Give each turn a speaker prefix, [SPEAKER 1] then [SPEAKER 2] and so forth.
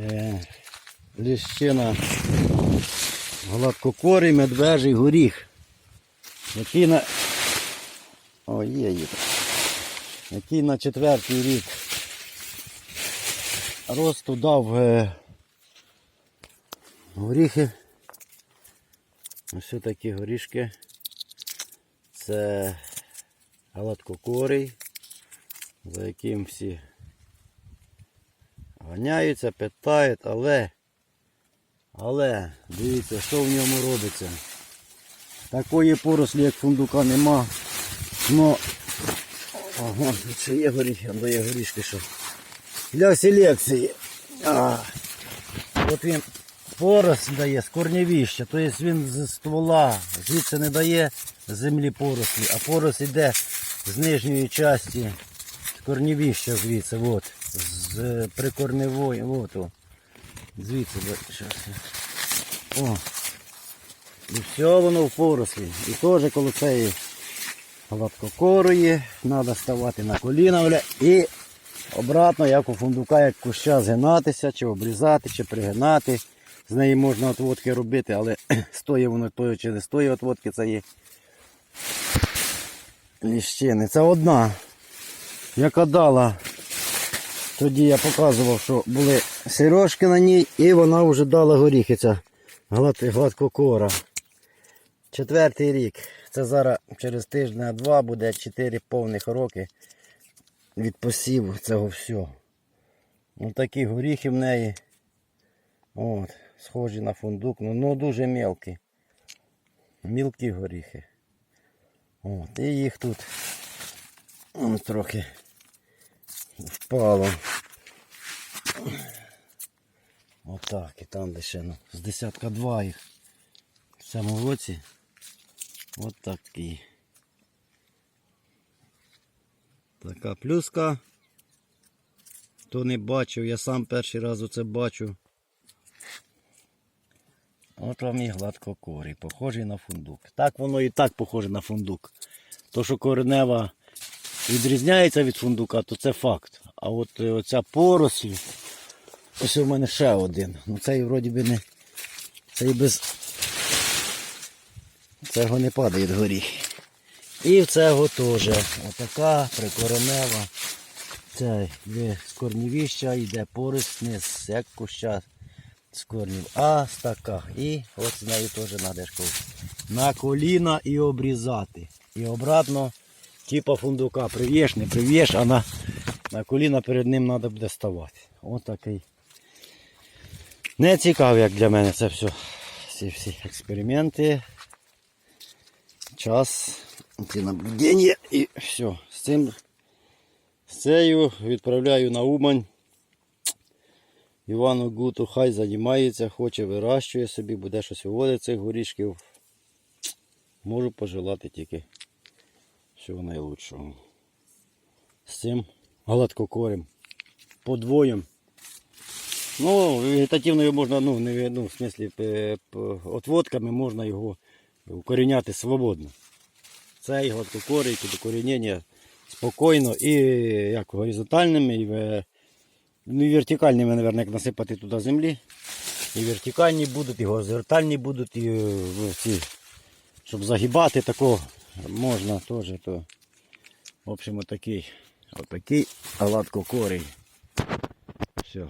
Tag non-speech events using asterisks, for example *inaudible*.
[SPEAKER 1] Е, ліщина гладкокорий медвежий горіх. Який на. О, є, є. Який на четвертий рік росту дав е, горіхи. Ось такі горішки. Це гладкокорий, за яким всі ганяються, питають, але, але, дивіться, що в ньому робиться. Такої порослі, як фундука, нема. Но, ага, ще є горіхи, там є горішки, що для селекції. А, от він поросль дає з корневища, тобто він з ствола, звідси не дає землі порослі, а поросль йде з нижньої частини, з корневища звідси, от, з прикорневої, от, о. звідси, я. О. І все воно в порослі. І теж коли цієї гладкокорої, треба ставати на коліна бля, і обратно, як у фундука, як куща згинатися, чи обрізати, чи пригинати. З неї можна отводки робити, але *clears throat* стоїть воно тою чи не стоїть отводки, це є ліщини. Це одна, яка дала. Тоді я показував, що були сережки на ній, і вона вже дала горіхи, ця глад, гладкокора. Четвертий рік. Це зараз через тиждень-два буде 4 повних роки від посіву цього всього. Ну такі горіхи в неї. От, схожі на фундук, ну, ну дуже мелкі. Мілкі горіхи. От, і їх тут м, трохи впало. Отак, і там де ну, з десятка два їх в цьому році. От такі. Така плюска. Хто не бачив, я сам перший раз оце бачу. От вам і гладкокорий, похожий на фундук. Так воно і так похоже на фундук. То, що коренева відрізняється від фундука, то це факт. А от е, оця поросль, ось у мене ще один. Ну цей вроді би не. Цей без. Цього не падає горіх. І в цього теж. Отака прикоренева. Це йде з корнівіща, йде поросль, не з як куща з корнів, а з така. І от з нею теж треба на коліна і обрізати. І обратно, типа фундука, прив'єш, не прив'єш, а на, на коліна перед ним треба буде ставати. Такий. Не цікаво, як для мене це все. Ці всі експерименти. Час, ці наблюдення і все. З цим з цією відправляю на Умань. Івану Гуту хай займається, хоче вирощує собі, буде щось виводити цих горішків. Можу пожелати тільки всього найлучшого. З цим гладкокорем. Подвоєм. Ну, вегетативною можна, ну, не, ну, в смислі, п- отводками можна його укоріняти свободно. Цей гладкокорий під укорінення спокійно і як горизонтальними, і Ну і вертикальними, мабуть, як насипати туди землі. І вертикальні будуть, і горизонтальні будуть, і е, ці, щоб загибати тако можна теж. То, в общем, отакий, отакий гладкокорий. Все.